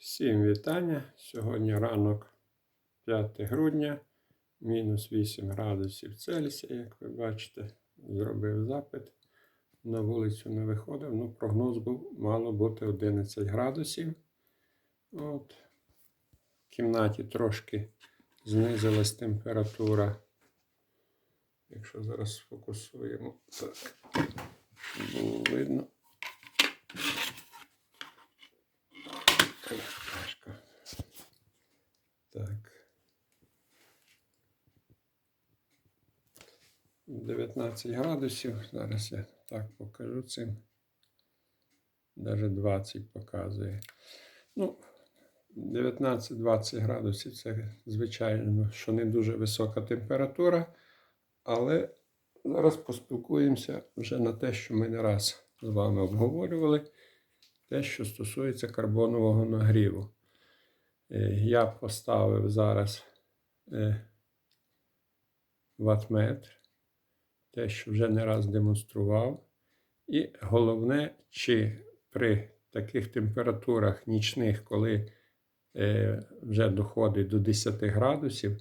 Всім вітання. Сьогодні ранок 5 грудня, мінус 8 градусів Цельсія, як ви бачите, зробив запит. На вулицю не виходив. Ну, прогноз був, мало бути 11 градусів. От. В кімнаті трошки знизилась температура. Якщо зараз сфокусуємо, так було видно. Флешка. Так. 19 градусів. Зараз я так покажу цим. Навіть 20 показує. Ну, 19-20 градусів це, звичайно, що не дуже висока температура. Але зараз поспілкуємося вже на те, що ми не раз з вами обговорювали те, що стосується карбонового нагріву. Е, Я поставив зараз е, ватметр, те, що вже не раз демонстрував. І головне, чи при таких температурах нічних, коли е, вже доходить до 10 градусів,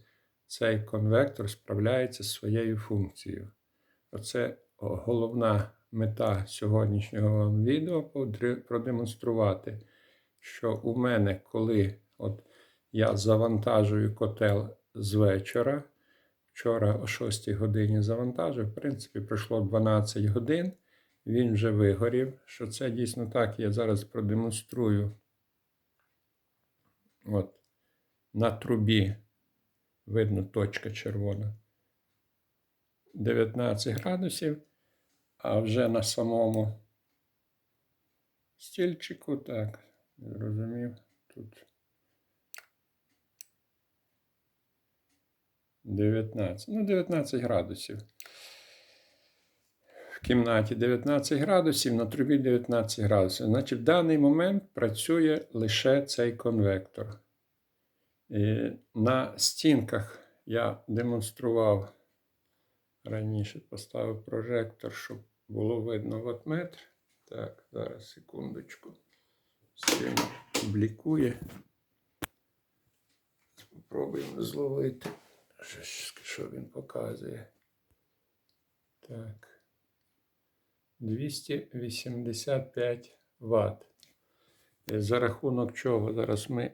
цей конвектор справляється зі своєю функцією. Оце головна мета сьогоднішнього відео продемонструвати, що у мене, коли от я завантажую котел з вечора, вчора о 6 годині завантажив, в принципі, пройшло 12 годин, він вже вигорів. Що це дійсно так, я зараз продемонструю. От, на трубі видно точка червона. 19 градусів. А вже на самому стільчику, так, зрозумів, тут 19. Ну, 19 градусів. В кімнаті 19 градусів, на трубі 19 градусів. Значить, в даний момент працює лише цей конвектор. І на стінках я демонстрував раніше, поставив прожектор, щоб було видно ватметр. Так, зараз секундочку. Сильно блікує. Спробуємо зловити, що, він показує. Так. 285 Вт. За рахунок чого зараз ми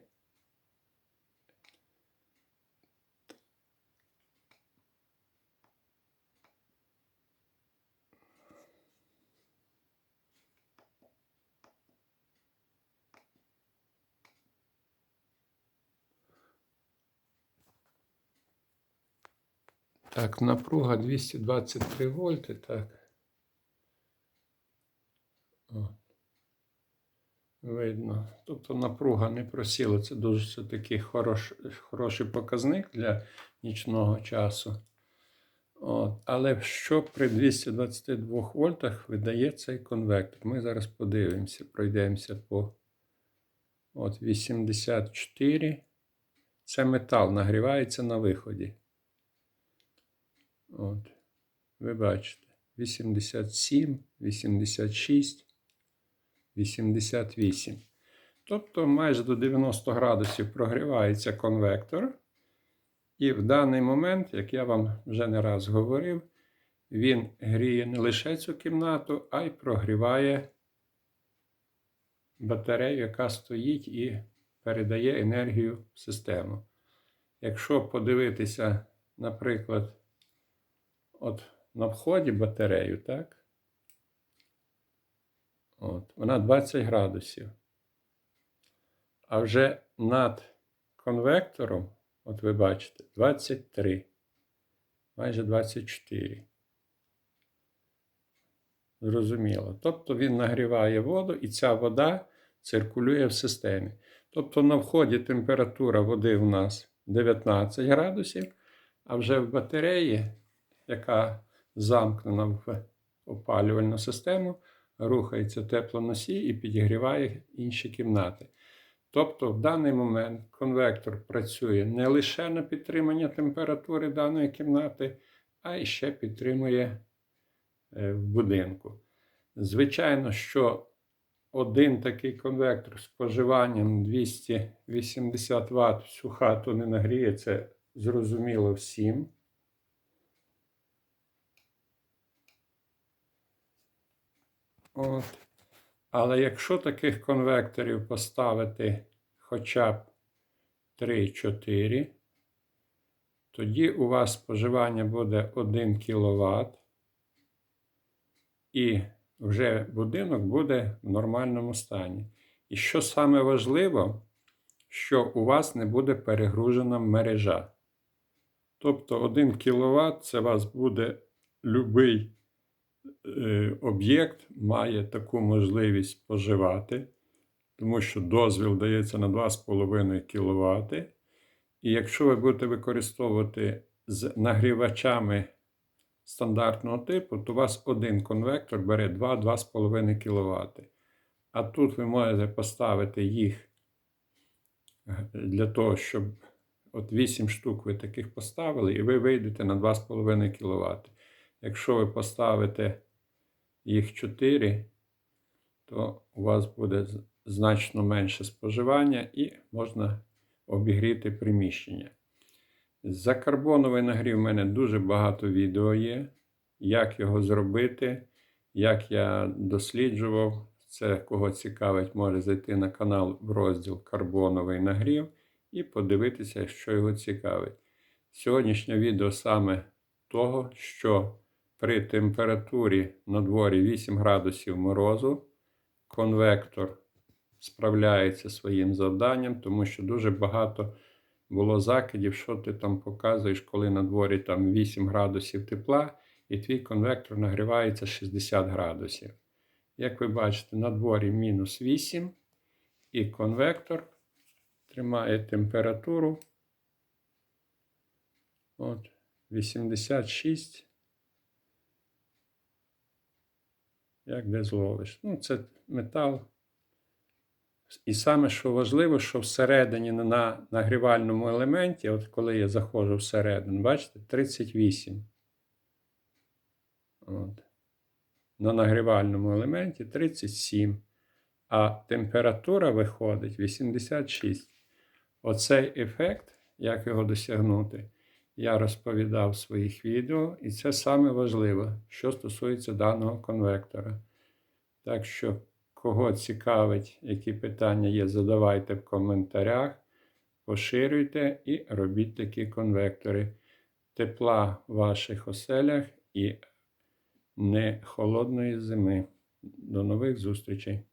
Так, напруга 223 вольти, так. О. Видно. Тобто напруга не просіла. Це дуже такий хорош, хороший показник для нічного часу. От. Але що при 222 вольтах видає цей конвектор? Ми зараз подивимося, пройдемося по от 84. Це метал нагрівається на виході. От. Ви бачите, 87, 86, 88. Тобто майже до 90 градусів прогрівається конвектор. І в даний момент, як я вам вже не раз говорив, він гріє не лише цю кімнату, а й прогріває батарею, яка стоїть і передає енергію в систему. Якщо подивитися, наприклад, от на вході батарею, так? От, вона 20 градусів. А вже над конвектором, от ви бачите, 23, майже 24. Зрозуміло. Тобто він нагріває воду, і ця вода циркулює в системі. Тобто на вході температура води у нас 19 градусів, а вже в батареї яка замкнена в опалювальну систему, рухається теплоносій і підігріває інші кімнати. Тобто, в даний момент конвектор працює не лише на підтримання температури даної кімнати, а й ще підтримує е, в будинку. Звичайно, що один такий конвектор з споживанням 280 Вт всю хату не нагріє, це зрозуміло всім. От. Але якщо таких конвекторів поставити хоча б 3-4, тоді у вас споживання буде 1 кВт, і вже будинок буде в нормальному стані. І що саме важливо, що у вас не буде перегружена мережа. Тобто 1 кВт це у вас буде е, об'єкт має таку можливість споживати, тому що дозвіл дається на 2,5 кВт. І якщо ви будете використовувати з нагрівачами стандартного типу, то у вас один конвектор бере 2-2,5 кВт. А тут ви можете поставити їх е, для того, щоб от 8 штук ви таких поставили, і ви вийдете на 2,5 кВт. Якщо ви поставите їх 4, то у вас буде значно менше споживання і можна обігріти приміщення. За карбоновий нагрів в мене дуже багато відео є. Як його зробити, як я досліджував. Це кого цікавить, може зайти на канал в розділ Карбоновий нагрів і подивитися, що його цікавить. Сьогоднішнє відео саме того, що при температурі на дворі 8 градусів морозу конвектор справляється своїм завданням, тому що дуже багато було закидів, що ти там показуєш, коли на дворі там 8 градусів тепла, і твій конвектор нагрівається 60 градусів. Як ви бачите, на дворі мінус 8, і конвектор тримає температуру. От, 86. Як де зловиш? Ну, це метал. І саме, що важливо, що всередині на нагрівальному елементі, от коли я заходжу всередину, бачите, 38. От. На нагрівальному елементі 37. А температура виходить 86. Оцей ефект, як його досягнути, я розповідав в своїх відео, і це саме важливе, що стосується даного конвектора. Так що, кого цікавить, які питання є, задавайте в коментарях, поширюйте і робіть такі конвектори. Тепла в ваших оселях і не холодної зими. До нових зустрічей!